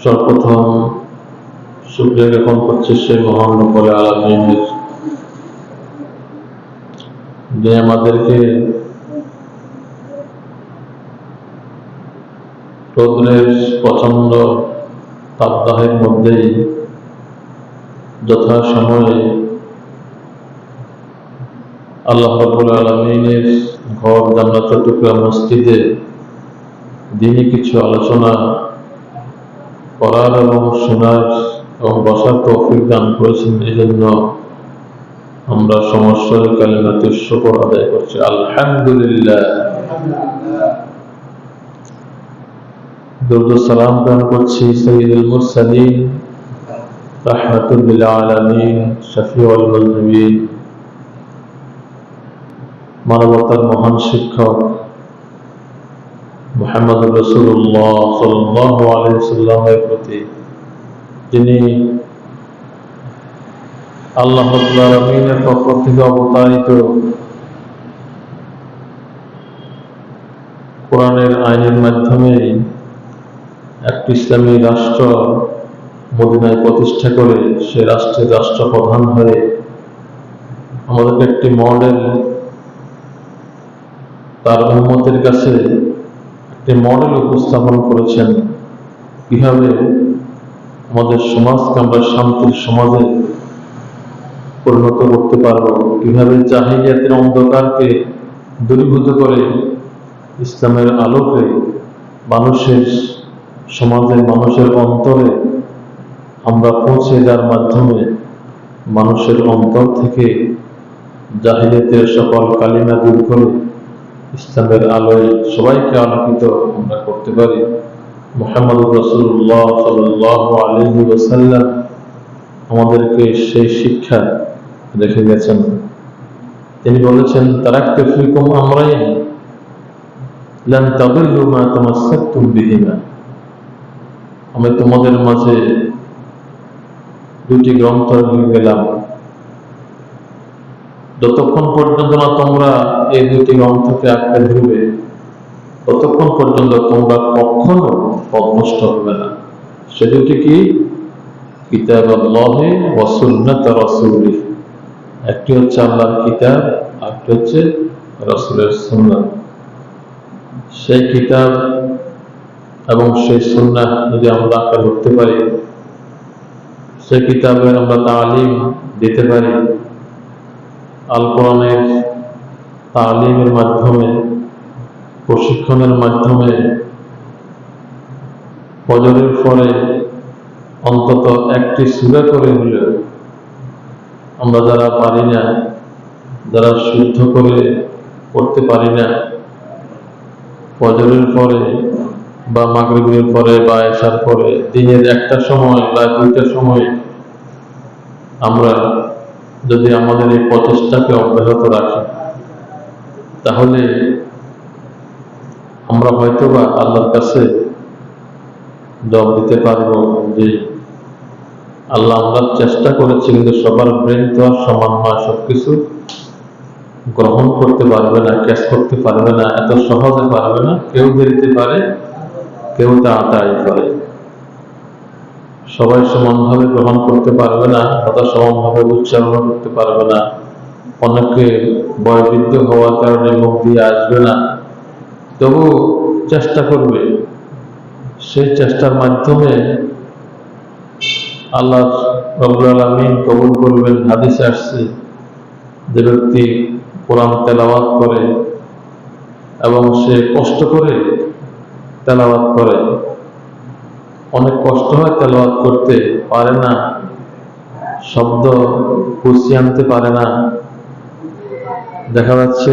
সর্বপ্রথম শুক্রিয়া জ্ঞাপন করছে সে মহান রব্বুল যে আমাদেরকে রৌদ্রের প্রচণ্ড তাপদাহের মধ্যেই যথাসময়ে আল্লাহ রব্বুল আলমিনের ঘর, জান্নাত টুকরা মসজিদে দিনই কিছু আলোচনা করার এবং শোনার এবং বসার তৌফিক দান করেছেন এই জন্য আমরা সমস্যার কালিমাতে শুকর আদায় করছি। আলহামদুলিল্লাহ। দুর্দ সালাম প্রেরণ করছি সঈদুল মুরসালিন। রাহমাতুল আলামিন, শফিউল মুজনিবিন মানবতার মহান শিক্ষক মোহাম্মদ রসুল্লাহ সাল্লাহ আলাইসাল্লামের প্রতি, যিনি আল্লাহ আলমিনের পক্ষ থেকে অবতারিত কোরআনের আইনের মাধ্যমে একটি ইসলামী রাষ্ট্র মদিনায় প্রতিষ্ঠা করে সে রাষ্ট্রের রাষ্ট্রপ্রধান হয়ে আমাদেরকে একটি মডেল তার উন্মতের কাছে একটি মডেল উপস্থাপন করেছেন। কীভাবে আমাদের সমাজকে আমরা শান্তির সমাজে পরিণত করতে পারব? কীভাবে জাহিলিয়াতের অন্ধকারকে দূরীভূত করে ইসলামের আলোকে মানুষের সমাজের মানুষের অন্তরে আমরা পৌঁছে যার মাধ্যমে মানুষের অন্তর থেকে জাহিলিয়াতের সকল কালিমা দূর করে ইসলামের আলোয় সবাইকে আলোকিত আমরা করতে পারি। মোহাম্মদ রসুল্লাহ সাল্লাহ আলহি ওসাল্লাম আমাদেরকে সেই শিক্ষা রেখে গেছেন। তিনি বলেছেন, তারাক্তে ফিকুম আমরাই লান তাদিল্লু মা তামাসসাকতুম বিহিমা। আমি তোমাদের মাঝে দুটি গ্রন্থ নিয়ে গেলাম। যতক্ষণ পর্যন্ত না তোমরা এই দুটি গ্রন্থকে আঁকড়ে ধরবে, ততক্ষণ পর্যন্ত তোমরা কখনো পদনষ্ট হবে না। সে দুটি কি? কিতাব আল্লাহে ওয়াসুন্নাত রাসূলি একটি হচ্ছে আল্লাহর কিতাব, আরেকটি হচ্ছে রাসূলের সুন্নাত। সেই কিতাব এবং সেই সুন্নাহ যদি আমরা আঁকড়ে ধরতে পারি, সেই কিতাবের আমরা তালিম দিতে পারি আল কোরআনের তালিমের মাধ্যমে, প্রশিক্ষণের মাধ্যমে ফজরের পরে অন্তত একটি সুরা করে হলেও আমরা যারা পারি না, যারা শুদ্ধ করে করতে পারি না, ফজরের পরে বা মাগরিবের পরে বা এসার পরে দিনের একটা সময় বা দুইটার সময় আমরা যদি আমাদের এই প্রচেষ্টাকে অব্যাহত রাখি, তাহলে আমরা হয়তোবা আল্লাহর কাছে জব দিতে পারব যে আল্লাহ আমরা চেষ্টা করেছি কিন্তু সবার ব্রেন তো আর সমান নয়, সবকিছু গ্রহণ করতে পারবে না ক্যাশ করতে পারবে না, এত সহজে পারবে না, কেউ দেরিতে পারে, কেউ তাড়াতাড়ি পারে। সবাই সমানভাবে গ্রহণ করতে পারবে না কথা সমানভাবে উচ্চারণ করতে পারবে না। অনেকে বয়বৃদ্ধ হওয়ার কারণে মুখ দিয়ে আসবে না। তবু চেষ্টা করবে। সেই চেষ্টার মাধ্যমে আল্লাহ রবুল আলমিন কবুল করবেন। হাদিসে আসছে যে ব্যক্তি কোরআন তেলাওয়াত করে এবং সে কষ্ট করে তেলাওয়াত করে। অনেক কষ্ট হয় তেলাওয়াত করতে, পারে না। শব্দ কুচি আনতে পারে না। দেখা যাচ্ছে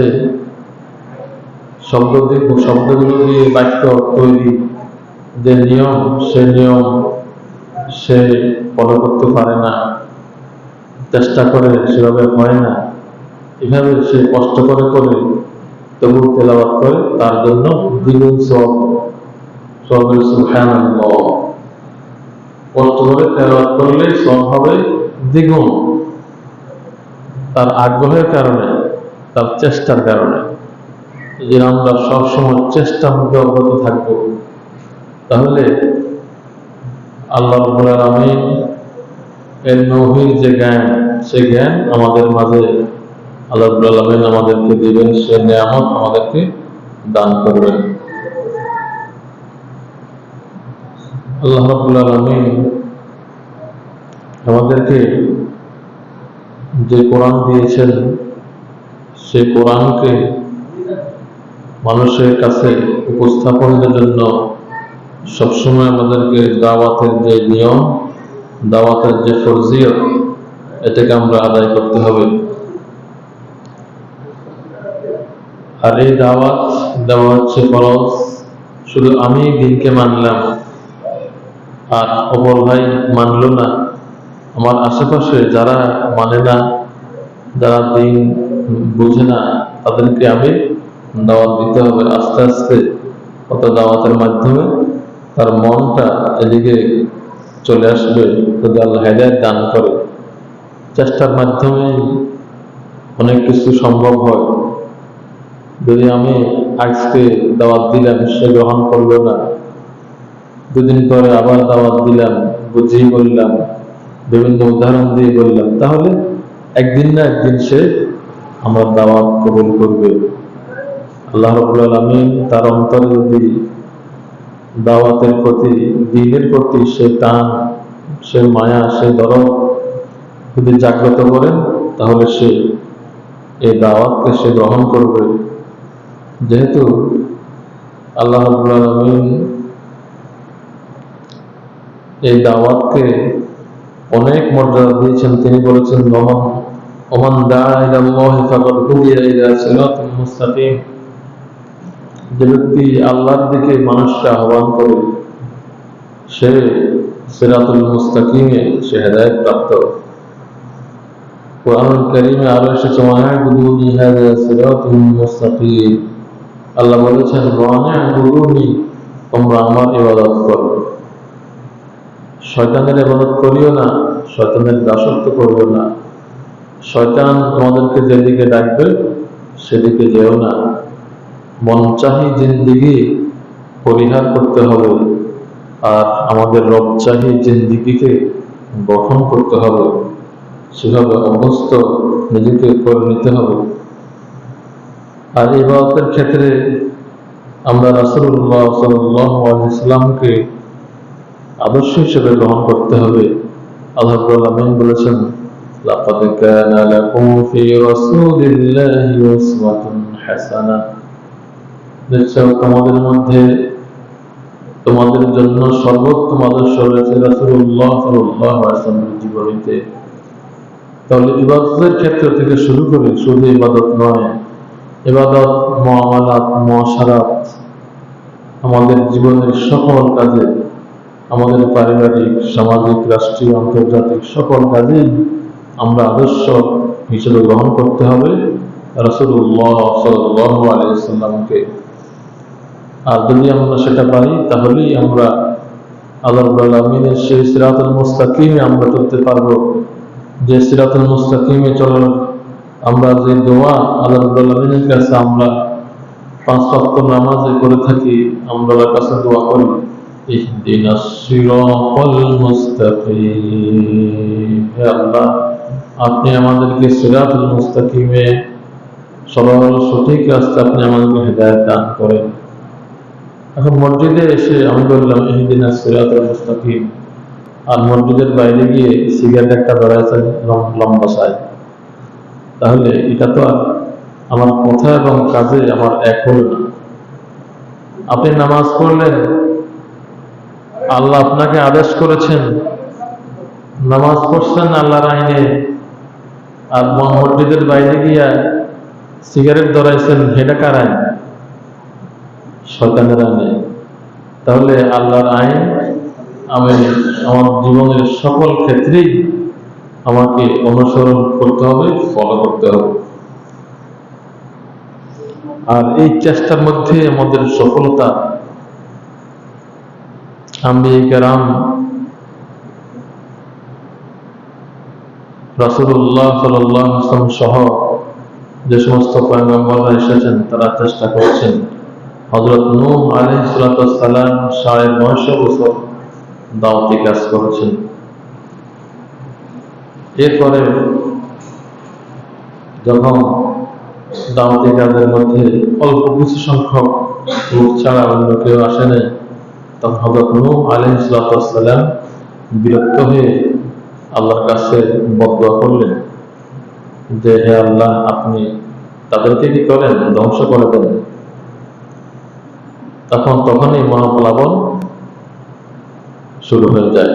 শব্দ শব্দগুলো দিয়ে বাক্য তৈরি। যে নিয়ম, সে নিয়ম সে ফলো করতে পারে না। চেষ্টা করে, সেভাবে হয় না। এভাবে সে কষ্ট করে করে তবু তেলাবাদ করে, তার জন্য দ্বিগুণ সব সবের সুখান কষ্ট করে তেলাবাদ করলে সব হবে দ্বিগুণ। তার আগ্রহের কারণে, তার চেষ্টার কারণে। যে আমরা সবসময় চেষ্টা মধ্যে অব্যাহত থাকব, তাহলে আল্লাহ রব্বুল আলামিন এর নহির যে জ্ঞান, সে জ্ঞান আমাদের মাঝে আল্লাহ আলামিন আমাদেরকে দিবেন, সে নিয়ামত আমাদেরকে দান করবেন। আল্লাহ রব্বুল আলামিন আমাদেরকে যে কোরআন দিয়েছেন, সে কোরআনকে মানুষের কাছে উপস্থাপনের জন্য সবসময় আমাদেরকে দাওয়াতের যে নিয়ম, দাওয়াতের যে ফরজিয়ত, এটাকে আমরা আদায় করতে হবে। আর এই দাওয়াত দেওয়া হচ্ছে ফরজ। শুধু আমি দিনকে মানলাম আর অপর ভাই মানলো না। আমার আশেপাশে যারা মানে না, যারা দিন বুঝে না, তাদেরকে আমি দাওয়াত দিতে হবে আস্তে আস্তে কত দাওয়াতের মাধ্যমে। তার মনটা এদিকে চলে আসবে যদি আল্লাহ হেদায়ত দান করে। চেষ্টার মাধ্যমে অনেক কিছু সম্ভব হয়। যদি আমি আজকে দাওয়াত দিলাম, সে গ্রহণ করল না দুদিন পরে আবার দাওয়াত দিলাম, বুঝিয়ে বললাম, বিভিন্ন উদাহরণ দিয়ে বললাম, তাহলে একদিন না একদিন সে আমার দাওয়াত কবুল করবে। আল্লাহ রবুল আলমিন তার অন্তরে যদি দাওয়াতের প্রতি, দিনের প্রতি সে টান, সে মায়া, সে দরদ যদি জাগ্রত করেন, তাহলে সে এই দাওয়াতকে সে গ্রহণ করবে। যেহেতু আল্লাহ রবুল আলমিন এই দাওয়াতকে অনেক মর্যাদা দিয়েছেন। তিনি বলেছেন নমন ওমান মুস্তাকিম। যে ব্যক্তি আল্লাহর দিকে মানুষকে আহ্বান করে, সে সিরাতুল মুস্তাকিমে সে হেদায়েত প্রাপ্ত। কোরআন কারীমে আরও এসেছে ওয়াহবুদুনি হাযা সিরাতুল মুস্তাকিম। আল্লাহ বলেছেন ওয়াহবুদুনি তোমরা আমার ইবাদত করো। শয়তানের ইবাদত করিও না, শয়তানের দাসত্ব করিও না। শয়তান তোমাদেরকে যেদিকে ডাকবে, সেদিকে যেও না। মনচাহি জিন্দিগি পরিহার করতে হবে, আর আমাদের রবচাহি জিন্দিগিকে গঠন করতে হবে। সেভাবে অভ্যস্ত নিজেকে করে নিতে হবে। আর এই ক্ষেত্রে আমরা রাসুল্লাহ সাল্লাহ ইসলামকে আদর্শ হিসেবে গ্রহণ করতে হবে আল্লাহ আমিন বলেছেন لقد كان لكم في رسول الله أسوة حسنة নিশ্চয় তোমাদের মধ্যে তোমাদের জন্য সর্বোত্তম আদর্শ রয়েছে রাসূলুল্লাহ সাল্লাল্লাহু আলাইহি ওয়াসাল্লামের জীবনীতে তাহলে ইবাদতের ক্ষেত্র থেকে শুরু করে শুধু ইবাদত নয় ইবাদত মুআমালাত মুআশারাত আমাদের জীবনের সকল কাজে আমাদের পারিবারিক, সামাজিক, রাষ্ট্রীয়, আন্তর্জাতিক সকল কাজেই আমরা আদর্শ হিসেবে গ্রহণ করতে হবে। রসুল্লাহ আর যদি আমরা সেটা পাই তাহলেই আমরা আল্লাহ আলমিনের সেই সিরাতুল মুস্তাকিমে আমরা চলতে পারব। যে সিরাতুল মুস্তাকিমে চলার আমরা যে দোয়া আল্লাহ আলমিনের কাছে আমরা পাঁচ সপ্তাহ নামাজে করে থাকি, আমরা কাছে দোয়া করি। اهدنا الصراط المستقيم হে আল্লাহ আপনি আমাদেরকে সিরাতুল মুস্তাকিমে সরল সঠিক রাস্তা আপনি আমাদেরকে হেদায়ত দান করেন এখন মসজিদে এসে আমি বললাম ইহদিনা সিরাতুল মুস্তাকিম আর মসজিদের বাইরে গিয়ে সিগারেট একটা ধরাইছে লম্বা সাই তাহলে এটা তো আর আমার কথা এবং কাজে আমার এক হল না আপনি নামাজ পড়লেন আল্লাহ আপনাকে আদেশ করেছেন, নামাজ পড়ছেন আল্লাহর আইনে, আর মসজিদের বাইরে গিয়া সিগারেট ধরাইছেন হেটা কার আইন? শয়তানের আইনে। তাহলে আল্লাহর আইন আমি আমার জীবনের সকল ক্ষেত্রেই আমাকে অনুসরণ করতে হবে, ফলো করতে হবে। আর এই চেষ্টার মধ্যে আমাদের সফলতা আম্বিয়ে কেরাম রাসুল্লাহ সাল্লাম সহ যে সমস্ত পয়গম্বররা এসেছেন, তারা চেষ্টা করছেন। হজরত আলাইহিস সালাম সাড়ে নয়শো বছর দাওয়াতি কাজ করেছেন। এরপরে যখন দাওয়াতি কাজের মধ্যে অল্প কিছু সংখ্যক লোক ছাড়া অন্য কেউ আসে নাই তখন হজরত বিরক্ত হয়ে আল্লাহর কাছে করলেন যে, হে আল্লাহ, আপনি তাদেরকে কি করেন? ধ্বংস করে দেন। তখন তখনই মহাপ্লাবন শুরু হয়ে যায়।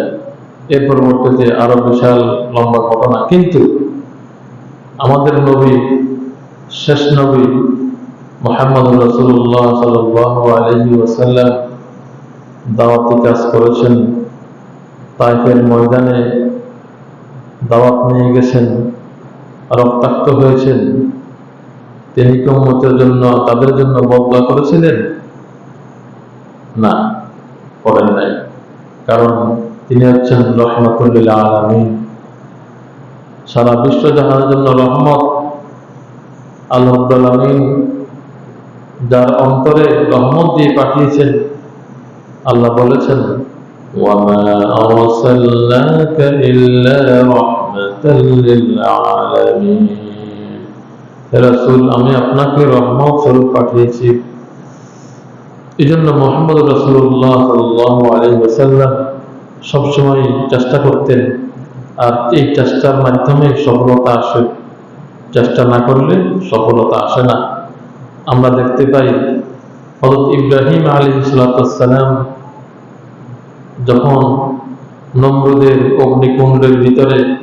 এর পরবর্তীতে আরও বিশাল লম্বা ঘটনা। কিন্তু আমাদের নবী, শেষ নবী মোহাম্মদ রসুল্লাহ সাল্লাহ আলহি ওসাল্লাম দাওয়াতি কাজ করেছেন, তাইফের ময়দানে দাওয়াত নিয়ে গেছেন, রক্তাক্ত হয়েছেন, তিনি কি উম্মতের জন্য, তাদের জন্য বদলা করেছিলেন? না, করেন নাই। কারণ তিনি হচ্ছেন রহমতুল্লিল আলমিন। সারা বিশ্ব জাহানের জন্য রহমত। আল্লাহ আলমিন যার অন্তরে রহমত দিয়ে পাঠিয়েছেন আল্লাহ বলেছেন وما أرسلناك إلا رحمة للعالمين রাসূল আমি আপনাকে রহমত স্বরূপ পাঠিয়েছি এই জন্য মোহাম্মদ রসুল্লাহ সাল্লাহ আলী ওসাল্লাম সবসময় চেষ্টা করতেন আর এই চেষ্টার মাধ্যমে সফলতা আসে চেষ্টা না করলে সফলতা আসে না আমরা দেখতে পাই হজরত ইব্রাহিম আলী সালাম যখন নম্রদের অগ্নিকুণ্ডের ভিতরে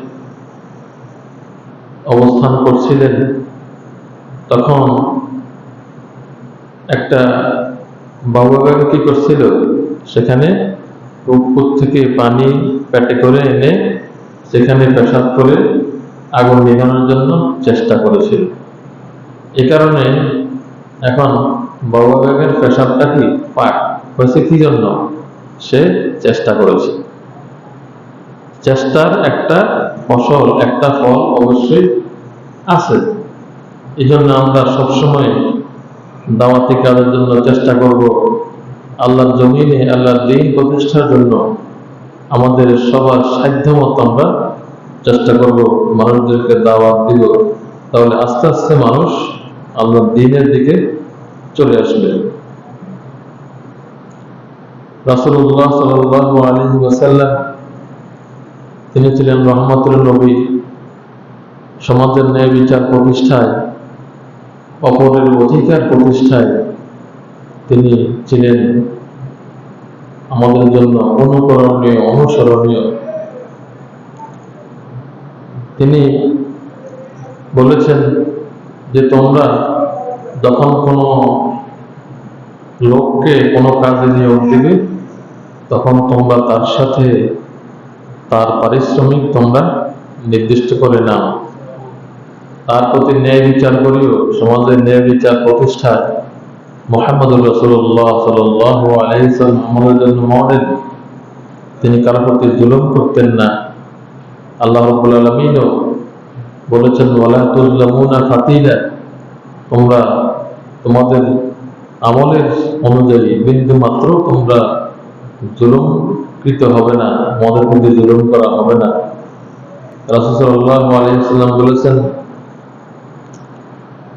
অবস্থান করছিলেন, তখন একটা বাবু কি করছিল? সেখানে উপর থেকে পানি পেটে করে এনে সেখানে পেশাব করে আগুন নিভানোর জন্য চেষ্টা করেছিল। এ কারণে এখন বাবা বেগের পেশাবটা কি পাক? হয়েছে কি জন্য? সে চেষ্টা করেছে। চেষ্টার একটা ফসল, একটা ফল অবশ্যই আছে। এই জন্য আমরা সবসময় দাওয়াতি কাজের জন্য চেষ্টা করব। আল্লাহর জমিনে, আল্লাহর দিন প্রতিষ্ঠার জন্য আমাদের সবার সাধ্য মতো আমরা চেষ্টা করব মানুষদেরকে দাওয়াত দিব। তাহলে আস্তে আস্তে মানুষ আল্লাহর দিনের দিকে চলে আসবে। রাসুল্লাহ সাল্লাহ আলী ওয়াসাল্লাম তিনি ছিলেন রহমতুল নবী। সমাজের ন্যায় বিচার প্রতিষ্ঠায়, অপরের অধিকার প্রতিষ্ঠায় তিনি ছিলেন আমাদের জন্য অনুকরণীয়, অনুসরণীয়। তিনি বলেছেন যে তোমরা যখন কোনো লোককে কোনো কাজে নিয়োগ দিবে তখন তোমরা তার সাথে তার পারিশ্রমিক তোমরা নির্দিষ্ট করে নাও। তার প্রতি ন্যায় বিচার করিও। সমাজের ন্যায় বিচার প্রতিষ্ঠায় মোহাম্মদুর রসুল্লাহ সাল্লাহ আলহিসাম আমাদের জন্য মডেল তিনি কারও প্রতি জুলুম করতেন না। আল্লাহ রবুল আলমিনও বলেছেন, ওয়ালা তুজলামুনা ফাতিলা। তোমরা তোমাদের আমলের অনুযায়ী বিন্দু মাত্র তোমরা জুলুমকৃত হবে না মদের প্রতি জুলুম করা হবে না রাসুসাল্লাহ আলহিসাল্লাম বলেছেন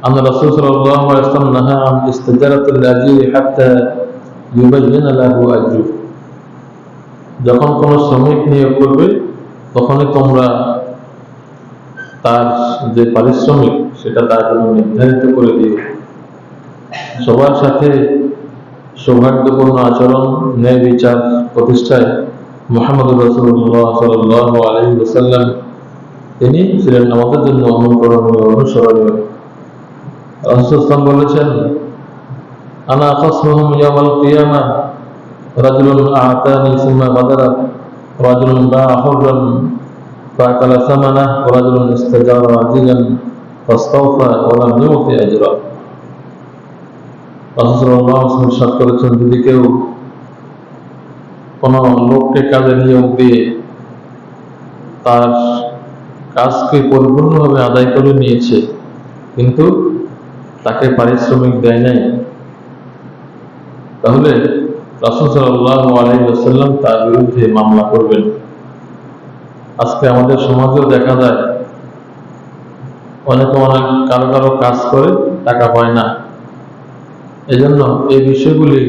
أن الرسول صلى الله عليه وسلم نهى عن استجارة الأجير حتى يبين له أجره যখন কোন শ্রমিক নিয়োগ করবে তখনই তোমরা তার যে পারিশ্রমিক সেটা তার জন্য নির্ধারিত করে দিও সবার সাথে সৌহার্দ্যপূর্ণ আচরণ ন্যায় বিচার প্রতিষ্ঠায় মোহাম্মদ রসুল্লাহ সাল আলহি ওসাল্লাম তিনি ছিলেন আমাদের জন্য অনুকরণীয় অনুসরণীয় রসুলাম বলেছেন আনা খসমুহুম ইয়াউমাল কিয়ামা রাজুলুন আতানি সুম্মা বাদারা রাজুলুন বাআ হুররান فأكل ثمنه ورجل استجار عاجلا فاستوفى ولم يؤت أجره সাত করেছেন, যদি কেউ কোন লোককে কাজে নিয়োগ দিয়ে তার কাজকে পরিপূর্ণভাবে আদায় করে নিয়েছে, কিন্তু তাকে পারিশ্রমিক দেয় নাই, তাহলে আলাইসাল্লাম তার বিরুদ্ধে মামলা করবেন। আজকে আমাদের সমাজেও দেখা যায়, অনেকে অনেক কারও কারও কাজ করে, টাকা পায় না। এজন্য এই বিষয়গুলি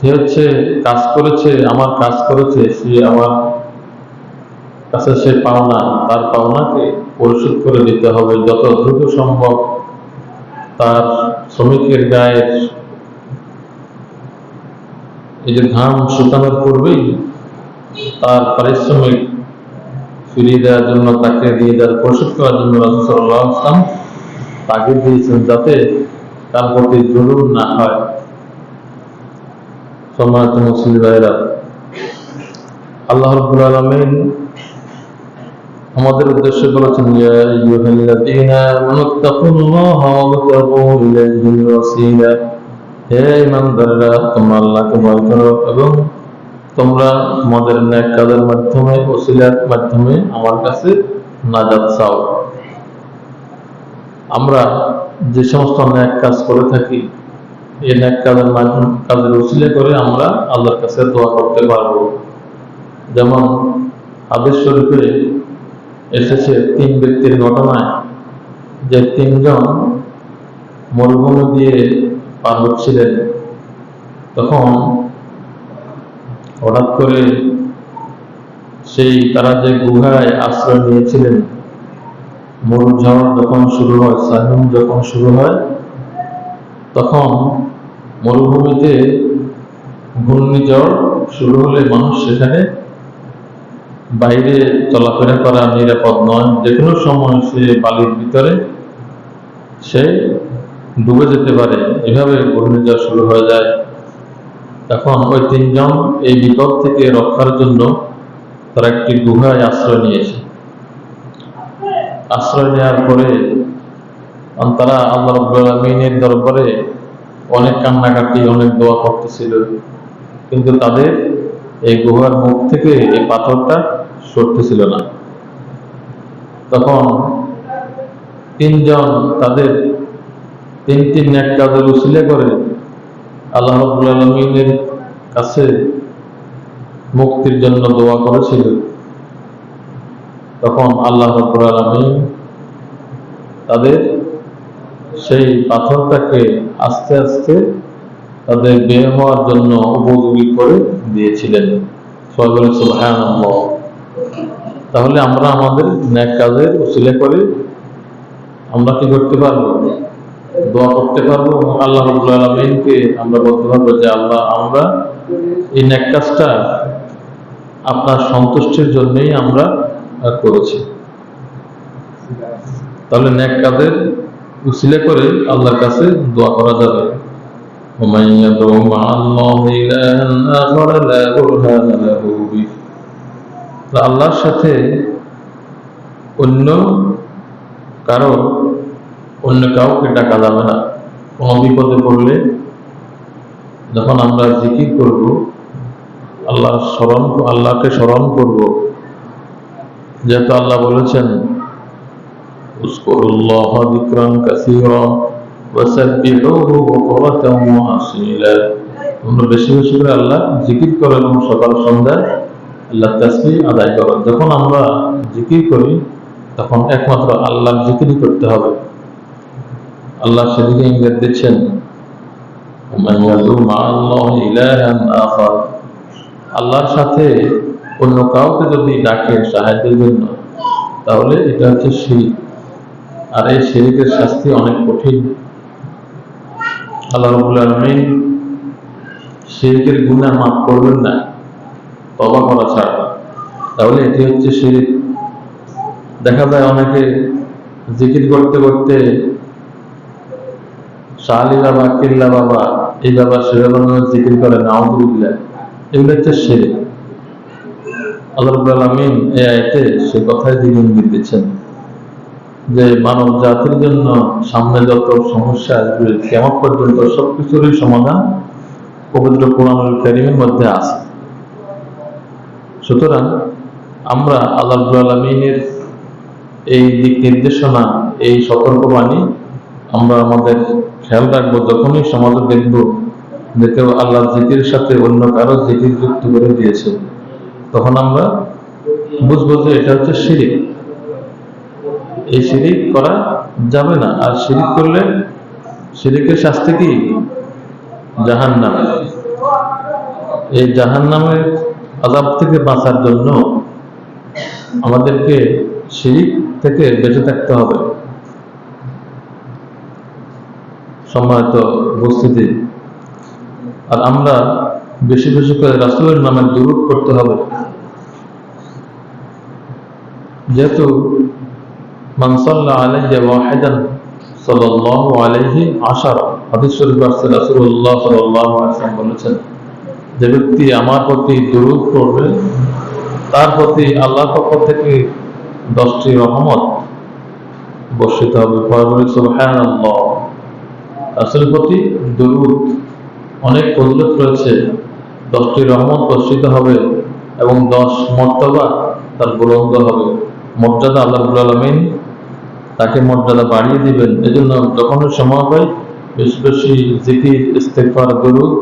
যে হচ্ছে কাজ করেছে, আমার কাজ করেছে, সে আমার কাছে সে পাওনা, তার পাওনাকে পরিশোধ করে দিতে হবে। যত দ্রুত সম্ভব তার শ্রমিকের গায়ের এই যে ঘাম শুকানোর পূর্বেই তার পারিশ্রমিক ফিরিয়ে দেওয়ার জন্য, তাকে দিয়ে দেওয়ার, পরিশোধ করার জন্য রাজুসাল্লাহ আসলাম তাকে দিয়েছেন যাতে তার প্রতি জরুর না হয়। সম্মানিত মুসলিম ভাইরা, আল্লাহ রব্বুল আলমিন আমাদের উদ্দেশ্যে বলেছেন, ইয়া আইয়ুহাল্লাযীনা আমানু তাকুল্লাহা ওয়াবতাগু ইলাইহিল ওয়াসিলা হে ইমানদাররা তোমরা আল্লাহকে ভয় করো এবং তোমরা তোমাদের ন্যাক কাজের মাধ্যমে, ওসিলার মাধ্যমে আমার কাছে নাজাত চাও। আমরা যে সমস্ত ন্যাক কাজ করে থাকি, এই ন্যাক কাজের মাধ্যম কাজের ওসিলা করে আমরা আল্লাহর কাছে দোয়া করতে পারব। যেমন হাদিস শরীফে এসেছে তিন ব্যক্তির ঘটনায় যে তিনজন মরুভূমি দিয়ে পার হচ্ছিলেন। তখন হঠাৎ করে সেই তারা যে গুহায় আশ্রয় নিয়েছিলেন মরুঝড় যখন শুরু হয়, সাহিম যখন শুরু হয়, তখন মরুভূমিতে ঘূর্ণিঝড় শুরু হলে মানুষ সেখানে বাইরে চলাফেরা করা, নিরাপদ নয়। যে কোনো সময় সে বালির ভিতরে সে ডুবে যেতে পারে। এভাবে ঘূর্ণিঝড় শুরু হয়ে যায়। তখন ওই তিনজন এই বিপদ থেকে রক্ষার জন্য তারা একটি গুহায় আশ্রয় নিয়েছে আশ্রয় নেওয়ার পরে তারা আল্লাহ রব্বুল দরবারে অনেক কান্নাকাটি, অনেক দোয়া করতেছিল। কিন্তু তাদের এই গুহার মুখ থেকে এই পাথরটা সরতেছিল না। তখন তিনজন তাদের তিন তিন এক কাজের উসিলে করে আল্লাহ রব্বুল আলমিনের কাছে মুক্তির জন্য দোয়া করেছিল। তখন আল্লাহ রব্বুল আলমিন তাদের সেই পাথরটাকে আস্তে আস্তে তাদের বের হওয়ার জন্য উপযোগী করে দিয়েছিলেন। তাহলে আমরা আমাদের ন্যাক কাজের উসিলে করে আমরা কি করতে পারব? দোয়া করতে পারব? এবং আল্লাহ রবুল আলমিনকে আমরা বলতে পারব যে, আল্লাহ, আমরা এই ন্যাক কাজটা আপনার সন্তুষ্টির জন্যই আমরা করেছি তাহলে ন্যাক কাজের উসিলে করে আল্লাহর কাছে দোয়া করা যাবে ومن يدعو مع الله إلها آخر لا برهان له به তো আল্লাহর সাথে অন্য কারো অন্য কাউকে ডাকা যাবে না কোনো বিপদে পড়লে যখন আমরা জিকির করব আল্লাহ স্মরণ আল্লাহকে স্মরণ করব যেহেতু আল্লাহ বলেছেন উস্করুল্লাহ বেশি বেশি করে আল্লাহ জিকির এবং সকাল আল্লাহ আদায় যখন আমরা জিকির করি, তখন একমাত্র করতে হবে। আল্লাহ সেদিকে ইঙ্গিত দিচ্ছেন আল্লাহর সাথে অন্য কাউকে যদি ডাকে সাহায্যের জন্য তাহলে এটা হচ্ছে শিরিক। আর এই শিরিকের শাস্তি অনেক কঠিন। গুণা মাফ করবেন না তবা করা ছাড়া। তাহলে এটি হচ্ছে শিরিক। দেখা যায় অনেকে জিকির করতে করতে শাহালি বাবা কিল্লা বাবা এই বাবা সে বাবা জিকির করে নাউদুল্লাহ এগুলো হচ্ছে শিরিক। আলমিন এই আয়তে সে কথায় দিকে ইঙ্গিত যে মানব জাতির জন্য সামনে যত সমস্যা আসবে, কেমন পর্যন্ত সবকিছুরই সমাধান পবিত্র কোরআনুল মধ্যে আছে। সুতরাং আমরা আল্লাহ আলমিনের এই দিক নির্দেশনা, এই সতর্কবাণী আমরা আমাদের খেয়াল রাখব, যখনই সমাজে দেখব যে কেউ আল্লাহ জিকির সাথে অন্য কারও জিকির যুক্ত করে দিয়েছে। তখন আমরা বুঝব যে এটা হচ্ছে শিরিক। এই শিরিক করা যাবে না। আর শিরিক করলে শিরিকের শাস্তি কি? জাহান নাম এই জাহান নামের আজাব থেকে বাঁচার জন্য আমাদেরকে শিরিক থেকে বেঁচে থাকতে হবে। সম্মানিত উপস্থিতি। আর আমরা বেশি বেশি করে রাসুলের নামে দুরুদ করতে হবে। যেহেতু মানসাল্লা আলাইহি ওয়াহিদান সাল্লাল্লাহু আলাইহি আশারা। হাদিস শরীফ আছে রাসূলুল্লাহ সাল্লাল্লাহু আলাইহি ওয়াসাল্লাম বলেছেন, যে ব্যক্তি আমার প্রতি দুরূদ করবে তার প্রতি আল্লাহর পক্ষ থেকে দশটি রহমত বর্ষিত হবে। পরে বলে, সুবহানাল্লাহ। রাসূলের প্রতি দুরূদ, অনেক ফজিলত রয়েছে। দশটি রহমত বর্ষিত হবে এবং দশ মর্তবা তার বুলন্দ হবে। মর্যাদা আল্লাহ রবুল আলমিন তাকে মর্যাদা বাড়িয়ে দিবেন। এজন্য যখন সময় পাই বেশি বেশি জিকির ইস্তেকবার দরুদ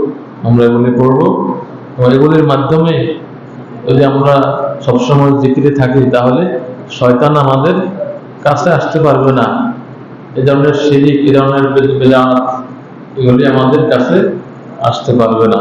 আমরা এগুলি করব এগুলির মাধ্যমে যদি আমরা সবসময় জিকিরে থাকি, তাহলে শয়তান আমাদের কাছে আসতে পারবে না। এই ধরনের শিরিক এই ধরনের এগুলি আমাদের কাছে আসতে পারবে না।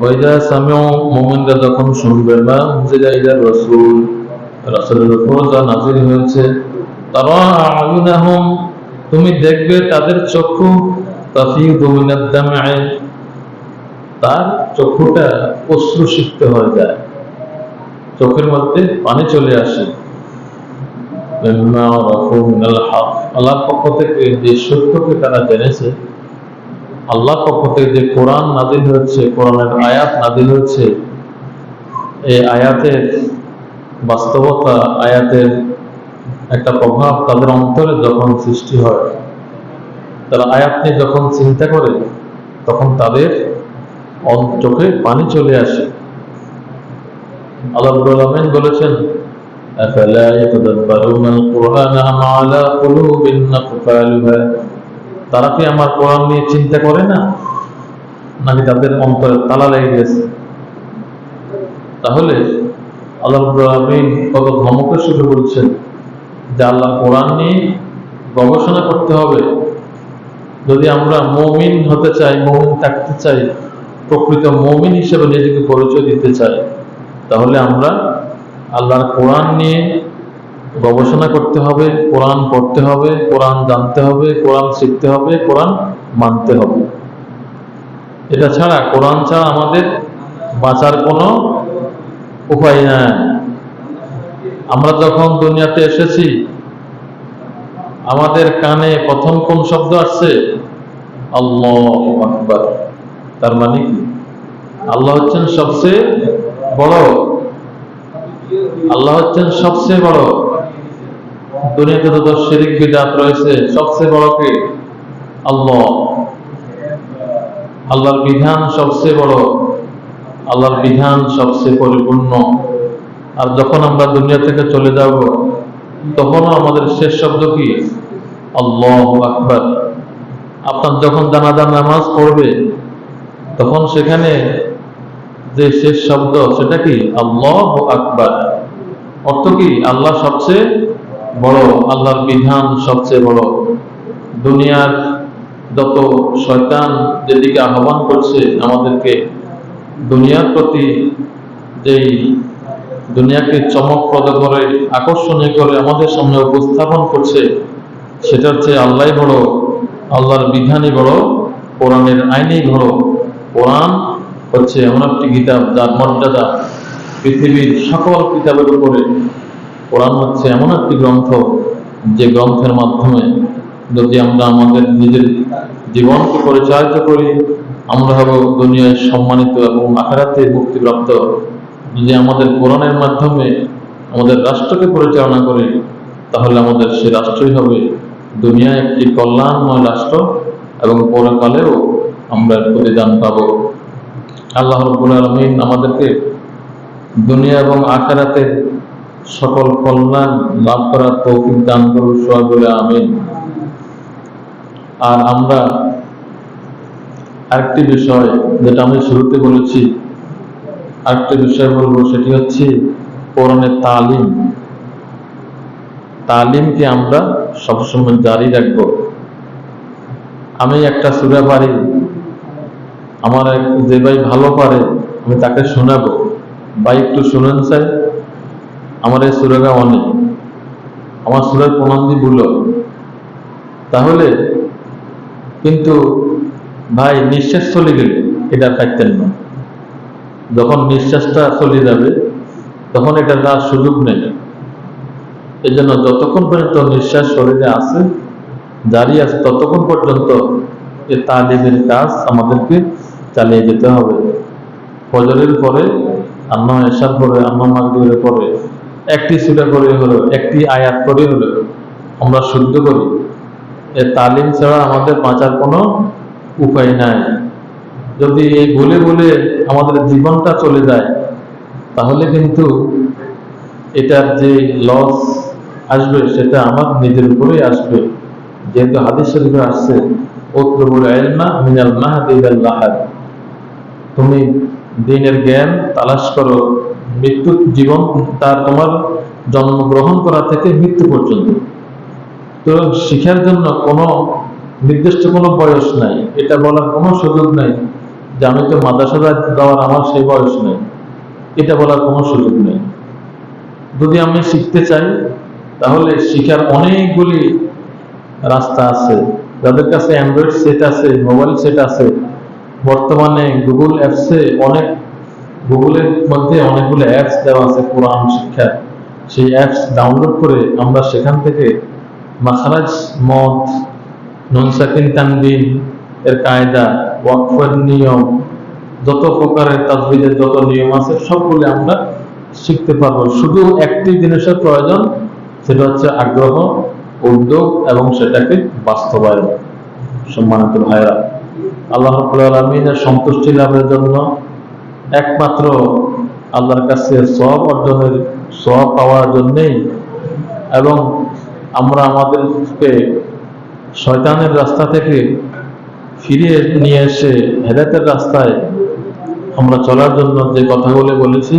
ওইদা সামিও মোমেনরা যখন শুনবে বা উনজিলা ইলা রাসূল, রাসূলের উপর যা নাযিল হয়েছে তারা আয়ুনাহুম তুমি দেখবে তাদের চক্ষু তাফিদু মিনাদ দাম'i তার চক্ষুটা অশ্রুসিক্ত হয়ে যায়। চোখের মধ্যে পানি চলে আসে। আল্লাহর পক্ষ থেকে যে সত্যকে তারা জেনেছে আল্লাহ পক্ষ থেকে যে কোরআন নাজিল হচ্ছে কোরআনের আয়াত নাজিল হচ্ছে এই আয়াতের বাস্তবতা আয়াতের একটা প্রভাব তাদের অন্তরে যখন সৃষ্টি হয় তারা আয়াত নিয়ে যখন চিন্তা করে তখন তাদের অন- চোখে পানি চলে আসে আল্লাহ রাব্বুল আলামিন বলেছেন أفلا يتدبرون القرآن أم على قلوب أقفالها তারা কি আমার কোরআন নিয়ে চিন্তা করে না? নাকি তাদের অন্তরে তালা লেগে গেছে? তাহলে আল্লাহ আলামিন কত ধমকের সুরে বলছেন যে আল্লাহ কোরআন নিয়ে গবেষণা করতে হবে। যদি আমরা মমিন হতে চাই, মমিন থাকতে চাই, প্রকৃত মমিন হিসেবে নিজেকে পরিচয় দিতে চাই, তাহলে আমরা আল্লাহর কোরআন নিয়ে গবেষণা করতে হবে, কোরআন পড়তে হবে, কোরআন জানতে হবে, কোরআন শিখতে হবে, কোরআন মানতে হবে। এটা ছাড়া কোরআন ছাড়া আমাদের বাঁচার কোনো উপায় নাই। আমরা যখন দুনিয়াতে এসেছি, আমাদের কানে প্রথম কোন শব্দ আসছে? আল্লাহ আকবার। তার মানে কি? আল্লাহ হচ্ছেন সবচেয়ে বড়। আল্লাহ হচ্ছেন সবচেয়ে বড়। দুনিয়াতে যত শিরিক বিদাত রয়েছে, সবচেয়ে বড় কে? আল্লাহ। আল্লাহর বিধান সবচেয়ে বড়, আল্লাহর বিধান সবচেয়ে পরিপূর্ণ। আর যখন আমরা দুনিয়া থেকে চলে যাব, তখনও আমাদের শেষ শব্দ কি? আল্লাহ আকবার। আপনার যখন জানাজার নামাজ পড়বে, তখন সেখানে যে শেষ শব্দ, সেটা কি? আল্লাহ আকবার। অর্থ কি? আল্লাহ সবচেয়ে বড় আল্লাহর বিধান সবচেয়ে বড়। দুনিয়ার যত শয়তান যেদিকে আহ্বান করছে আমাদেরকে, দুনিয়ার প্রতি যেই দুনিয়াকে চমকপ্রদ করে, আকর্ষণীয় করে আমাদের সামনে উপস্থাপন করছে সেটা হচ্ছে আল্লাহ বড়, আল্লাহর বিধানই বড়, কোরআনের আইনেই বড়। কোরআন হচ্ছে এমন একটি কিতাব যার মর্যাদা পৃথিবীর সকল কিতাবের উপরে কোরআন হচ্ছে এমন একটি গ্রন্থ যে গ্রন্থের মাধ্যমে যদি আমরা আমাদের নিজের জীবনকে পরিচালিত করি, আমরা হব দুনিয়ায় সম্মানিত এবং আখেরাতে মুক্তিপ্রাপ্ত। যদি আমাদের কোরআনের মাধ্যমে আমাদের রাষ্ট্রকে পরিচালনা করি, তাহলে আমাদের সে রাষ্ট্রই হবে দুনিয়ায় একটি কল্যাণময় রাষ্ট্র এবং পরকালেও আমরা প্রতিদান পাব। আল্লাহ রব্বুল আলমিন আমাদেরকে দুনিয়া এবং আখেরাতে সকল কল্যাণ লাভ করার তৌফিক দান করুন বলে আমিন। আর আমরা আরেকটি বিষয় যেটা আমি শুরুতে বলেছি, আরেকটি বিষয় বলব, সেটি হচ্ছে কোরআনের তালিম। তালিমকে আমরা সবসময় জারি রাখব। আমি একটা সুরা পারি, আমার যে ভাই ভালো পারে, আমি তাকে শোনাবো। ভাই একটু শুনেন স্যার। আমার এই সুরাগা অনেক। আমার সুরের প্রণান্দি ভুল। তাহলে, কিন্তু ভাই নিঃশ্বাস চলে গেলে এটা থাকতেন না। যখন নিঃশ্বাসটা চলে যাবে, তখন এটা তার সুযোগ নেই। এই জন্য যতক্ষণ পর্যন্ত নিঃশ্বাস শরীরে আছে, জারি আছে, ততক্ষণ পর্যন্ত এ তালিমের কাজ আমাদেরকে চালিয়ে যেতে হবে। ফজরের পরে, আন্না এসার পরে, আন্না মাগরিবের পরে একটি সুরা করে হলো, একটি আয়াত করে হলো, আমরা শুদ্ধ করি। এ তালিম ছাড়া আমাদের বাঁচার কোনো উপায় নাই। যদি এই বলে বলে আমাদের জীবনটা চলে যায়, তাহলে কিন্তু এটার যে লস আসবে, সেটা আমার নিজের উপরেই আসবে। যেহেতু হাদিস শরীফে আসছে ওত্রবুল এলমা মিনাল মাহাদি লাহাদ তুমি দিনের জ্ঞান তালাশ করো মৃত্যু জীবন তার তোমার জন্মগ্রহণ করা থেকে মৃত্যু পর্যন্ত। তো শিখার জন্য কোনো নির্দিষ্ট কোনো বয়স নাই। এটা বলার কোনো সুযোগ নাই যে আমি তো মাদ্রাসা দেওয়ার আমার সেই বয়স নেই। এটা বলার কোনো সুযোগ নেই। যদি আমি শিখতে চাই, তাহলে শিখার অনেকগুলি রাস্তা আছে। যাদের কাছে অ্যান্ড্রয়েড সেট আছে মোবাইল সেট আছে, বর্তমানে গুগল অ্যাপসে অনেক গুগলের মধ্যে অনেকগুলো অ্যাপস দেওয়া আছে, কোরআন শিক্ষার সেই অ্যাপস ডাউনলোড করে আমরা সেখান থেকে মাখারাজ মত ননসাকিন তানবিন, এর কায়দা, ওয়াকফের নিয়ম, যত প্রকারের তাজবিদের যত নিয়ম আছে, সবগুলো আমরা শিখতে পারব। শুধু একটি জিনিসের প্রয়োজন, সেটা হচ্ছে আগ্রহ, উদ্যোগ এবং সেটাকে বাস্তবায়ন। সম্মানিত ভাইরা আল্লাহ আলমিনের সন্তুষ্টি লাভের জন্য একমাত্র আল্লাহর কাছে সব অর্জনের সব পাওয়ার জন্যেই এবং আমরা আমাদেরকে শয়তানের রাস্তা থেকে ফিরিয়ে নিয়ে এসে হেদায়তের রাস্তায় আমরা চলার জন্য যে কথাগুলো বলেছি,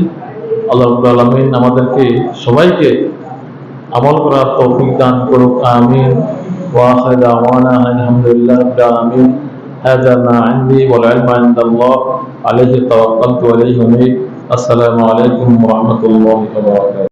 আল্লাহ আলমিন আমাদেরকে সবাইকে আমল করার তৌফিক দান করুক, আমিন। ওয়াখির দাওয়ানা আলহামদুলিল্লাহ রাব্বিল هذا ما عندي والعلم عند الله. عليه توكلت وليه السلام عليكم ورحمة الله وبركاته.